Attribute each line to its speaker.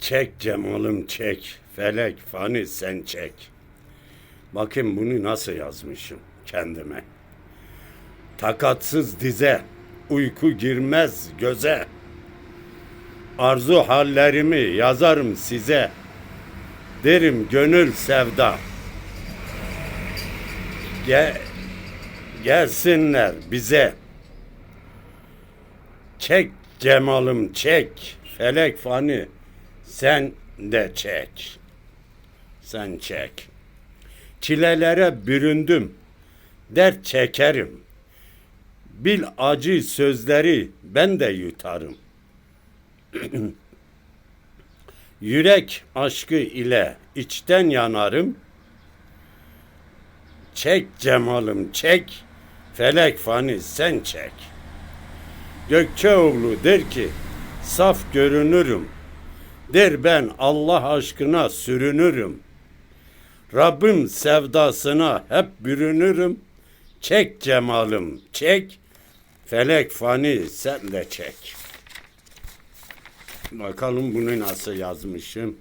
Speaker 1: Çek Cemal'ım çek. Felek fani sen çek. Bakın bunu nasıl yazmışım kendime. Takatsız dize, uyku girmez göze. Arzu hallerimi yazarım size. Derim gönül sevda. Ge gelsinler bize. Çek Cemal'ım çek. Felek fani sen de çek. Sen çek. Çilelere büründüm. Dert çekerim. Bil acı sözleri ben de yutarım. Yürek aşkı ile içten yanarım. Çek Cemal'ım çek. Felek fani sen çek. Gökçeoğlu der ki saf görünürüm. Der ben Allah aşkına sürünürüm. Rabbim sevdasına hep bürünürüm. Çek cemalım çek. Felek fani sen de çek. Bakalım bunu nasıl yazmışım.